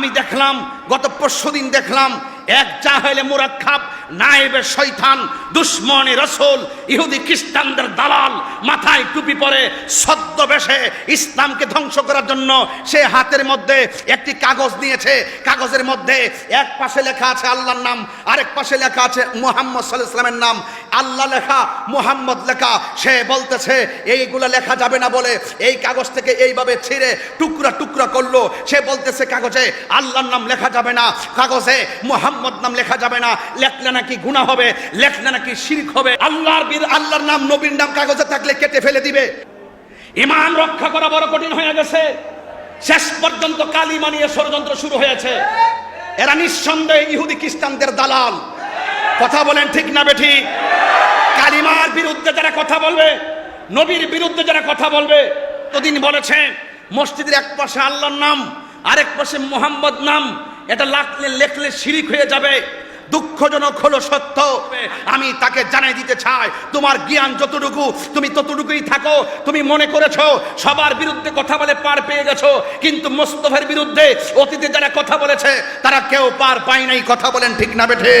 আমি দেখলাম গত পরশু দিন দেখলাম এক জাহেলে মুরাক্কাব নায়েবে শৈতান দুশ্মনে রসুল, ইহুদি খ্রিস্টানদের দালাল, মাথায় টুপি পরে ছদ্মবেশে ইসলামকে ধ্বংস করার জন্য সে হাতের মধ্যে একটি কাগজ নিয়েছে। কাগজের মধ্যে এক পাশে লেখা আছে আল্লাহর নাম, আরেক পাশে লেখা আছে মোহাম্মদ সাল্লাহ ইসলামের নাম। আল্লাহ লেখা, মোহাম্মদ লেখা, সে বলতেছে, এইগুলো লেখা যাবে না বলে, এই কাগজ থেকে এইভাবে ছিঁড়ে টুকরা টুকরা করল। সে বলতেছে, কাগজে আল্লাহর নাম লেখা যাবে না, কাগজে মোহাম্মদ নাম লেখা যাবে না। লেখলে নাকি গুনাহ হবে লেখলে নাকি শিরক হবে, আল্লাহর বীর, আল্লাহর নাম, নবীর নাম কাগজে থাকলে কেটে ফেলে দিবে। ইমান রক্ষা করা বড় কঠিন হয়ে গেছে। শেষ পর্যন্ত কালিমা নিয়ে ষড়যন্ত্র শুরু হয়েছে। এরা নিঃসন্দেহে ইহুদি খ্রিস্টানদের দালাল। কথা বলেন ঠিক না বেঠি? কালিমার বিরুদ্ধে যারা কথা বলবে, নবীর বিরুদ্ধে যারা কথা বলবে তদিন বলেছে, মসজিদের এক পাশে আল্লাহর নাম, আরেক পাশে মোহাম্মদ নাম, এটা লাখলে লেখলে শিরিক হয়ে যাবে। দুঃখজনক হলো সত্য। আমি তাকে জানাই দিতে চাই, তোমার জ্ঞান যতটুকু, তুমি ততটুকুই থাকো। তুমি মনে করেছ, সবার বিরুদ্ধে কথা বলে পার পেয়ে গেছো, কিন্তু মোস্তফের বিরুদ্ধে অতীতে যারা কথা বলেছে, তারা কেউ পার পায় নাই। কথা বলেন ঠিক না বেঠে।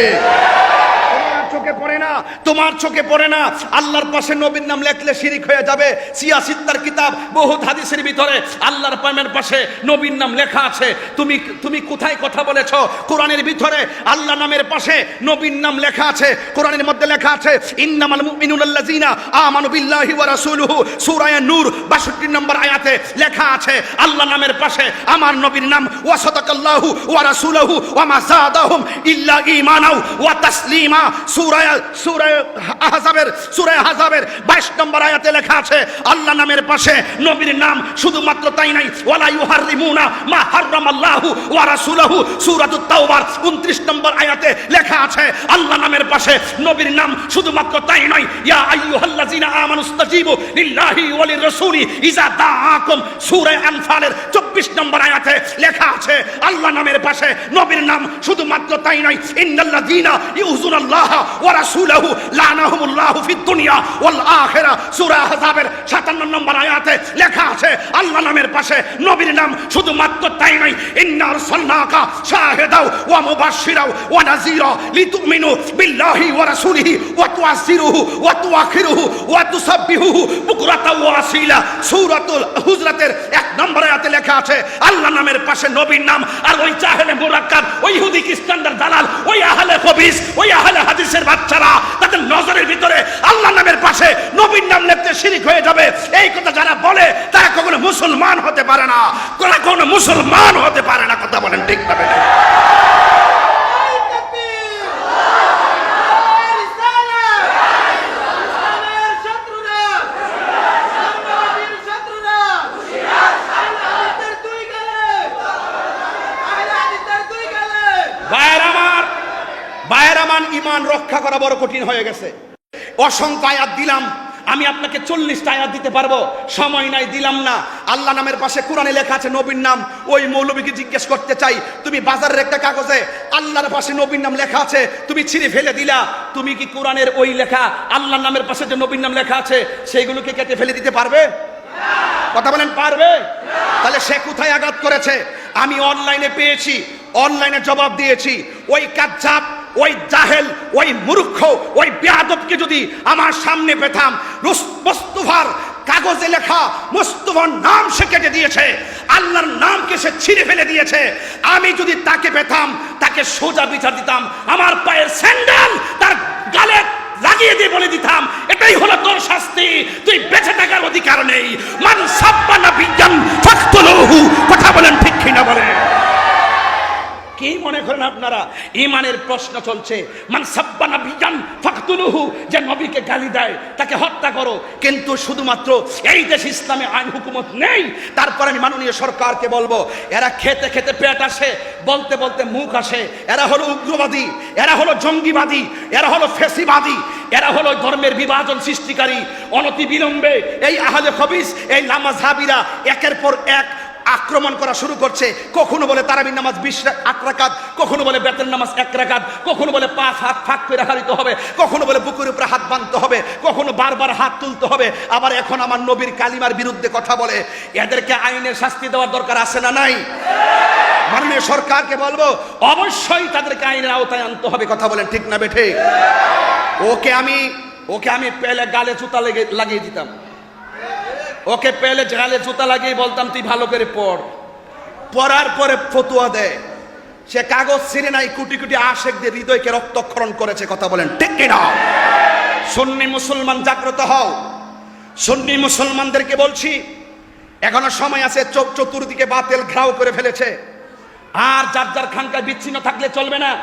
চোখে পড়ে না, তোমার চোখে পড়ে না, আল্লাহর পাশে নবীর নাম লেখলে শিরিক হয়ে যাবে। সিয়া কিতাব বহু হাদিসের ভিতরে আল্লাহর পামের পাশে নবীর নাম লেখা আছে। তুমি তুমি কোথায় কথা বলেছ? কোরআনের ভিতরে আল্লাহ নামের পাশে নবীর নাম লেখা আছে। কোরআনের মধ্যে লেখা আছে, ইন্নামাল ওয়া রাসূলুহু। সূরা নূর 62 নম্বর আয়াতে লেখা আছে, আল্লাহ নামের পাশে আমার নবীর নাম, ওয়া সাদাকাল্লাহু ওয়া রাসূলুহু ওয়া মা যাদাহুম ইল্লা ঈমানাও ওয়া তাসলিমা। সূরা সূরা আহজাবের 22 নম্বর আয়াতে লেখা আছে, আল্লাহ নামের পাশে নবীর নাম শুধুমাত্র তাই নাই। ওয়ালা ইউহাররিমুনা মা হারামাল্লাহু ওয়া রাসূলুহু। সূরাতুত তাওবার 29 নম্বর আয়াতে লেখা আছে, আল্লাহ নামের পাশে নবীর নাম শুধুমাত্র তাই নয় আইয়ুহাল্লাযিনা আমানুস্তাজিবু লিল্লাহি ওয়া লিররাসূলি ইজা দাআকুম। সূরা আনফালের 24 নম্বর আয়াতে লেখা আছে, আল্লাহ নামের পাশে নবীর নাম শুধুমাত্র তাই নয় ইন্নাল্লাযিনা ইউযুনাল্লাহ ওয়া রাসূলহু লানাহুমুল্লাহু ফিদ দুনিয়া ওয়াল আখিরা সূরা আহজাবের 57 নম্বর আয়াতে লেখা আছে, আল্লাহ নামের পাশে নবীর নাম তাই নয়, ইন্না আরসালনাকা শাহিদাও ওয়া ওয়া নাযীরা লিতুমিনু বিল্লাহি ওয়া রাসূলিহি ওয়া তুআসিরুহু ওয়া তুআখিরুহু ওয়া সূরাতুল হুজরাতের নম্বর আয়াতে লেখা আছে, আল্লাহ নামের পাশে নবীর নাম আর ওই চাহেলে মুরাক্কাব, ওই ইহুদি দালাল, ওই আহলে হবিস ওই আহলে হাদিসের বাচ্চারা তাদের নজরের ভিতরে আল্লাহ নামের পাশে নবীর নাম লিখতে শিরিক হয়ে যাবে, এই কথা যারা বলে, তারা কখনো মুসলমান হতে পারে না। কখনো মুসলমান হতে পারে না, কথা বলেন ঠিক আমার ইমান রক্ষা করা বড় কঠিন হয়ে গেছে। অসংখ্য আয়াত দিলাম, আমি আপনাকে চল্লিশটা আয়াত দিতে পারব, সময় নাই, দিলাম না। আল্লাহ নামের পাশে কোরআনে লেখা আছে, নবীর নাম, ওই মৌলবীকে জিজ্ঞেস করতে চাই, তুমি বাজারের একটা কাগজে আল্লাহর পাশে নবীর নাম লেখা আছে, তুমি ছিঁড়ে ফেলে দিলা, তুমি কি কোরআনের ওই লেখা, আল্লাহর নামের পাশে যে নবীর নাম লেখা আছে, সেইগুলোকে কেটে ফেলে দিতে পারবে? কথা বলেন, পারবে? তাহলে সে কোথায় আঘাত করেছে? আমি অনলাইনে পেয়েছি, অনলাইনে জবাব দিয়েছি, ওই কাজ্জাব ওই জাহেল, ওই মূর্খ, ওই বেয়াদবকে যদি আমার সামনে পেতাম, রুস- কাগজে লেখা মুস্তফার নাম সে কেটে দিয়েছে, আল্লাহর নামকে সে ছিঁড়ে ফেলে দিয়েছে, আমি যদি তাকে পেতাম, তাকে সোজা বিচার দিতাম, আমার পায়ের স্যান্ডেল তার গালে লাগিয়ে দিয়ে বলে দিতাম, এটাই হলো তোর শাস্তি, তুই বেঁচে থাকার অধিকার নেই। মান সাব্বানা বিজ্ঞান কথা বলেন ঠিক কিনা বলেন কি মনে করেন আপনারা? ইমানের প্রশ্ন চলছে যে নবীকে গালি দেয়, তাকে হত্যা করো। কিন্তু শুধুমাত্র এই দেশ ইসলামে আইন হুকুমত নেই। তারপর আমি মাননীয় সরকারকে বলব, এরা খেতে খেতে পেট আসে, বলতে বলতে মুখ আসে। এরা হলো উগ্রবাদী, এরা হলো জঙ্গিবাদী, এরা হলো ফেসিবাদী, এরা হলো ধর্মের বিভাজন সৃষ্টিকারী অনতি বিলম্বে এই আহলে খবিস, এই লামাজহাবিরা একের পর এক আক্রমণ করা শুরু করছে। কখনো বলে তারাবির নামাজ বিশ আট রাকাত, কখনো বলে বেতের নামাজ এক রাকাত, কখনো বলে পাঁচ হাত ফাঁক করে হারিতে হবে, কখনো বলে বুকের উপরে হাত বাঁধতে হবে, কখনো বারবার হাত তুলতে হবে। আবার এখন আমার নবীর কালিমার বিরুদ্ধে কথা বলে। এদেরকে আইনের শাস্তি দেওয়ার দরকার আছে না নাই? মাননীয় সরকারকে বলব, অবশ্যই তাদেরকে আইনের আওতায় আনতে হবে, কথা বলেন ঠিক না বেঠে ওকে আমি ওকে আমি পেলে গালে জুতা লেগে লাগিয়ে দিতাম। ওকে পেলে গালে জুতা লাগিয়ে বলতাম, তুই ভালো করে পড়। পড়ার পরে ফতুয়া দেয়। সে কাগজ ছিঁড়ে নাই, কুটি কুটি আশেকদের হৃদয়কে রক্তক্ষরণ করেছে, কথা বলেন, ঠিক কিনা? সুন্নি মুসলমান, জাগ্রত হও। সুন্নি মুসলমানদেরকে বলছি, এখনও সময় আছে, চোখ চতুর্দিকে বাতিল ঘ্রাও করে ফেলেছে। আর যার যার খানকায় বিচ্ছিন্ন থাকলে চলবে না।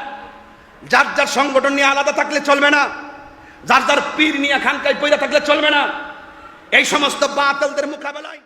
যার যার সংগঠন নিয়ে আলাদা থাকলে চলবে না। যার যার পীর নিয়ে খানকায় পইরা থাকলে চলবে না। এই সমস্ত বাতলদের মোকাবেলায়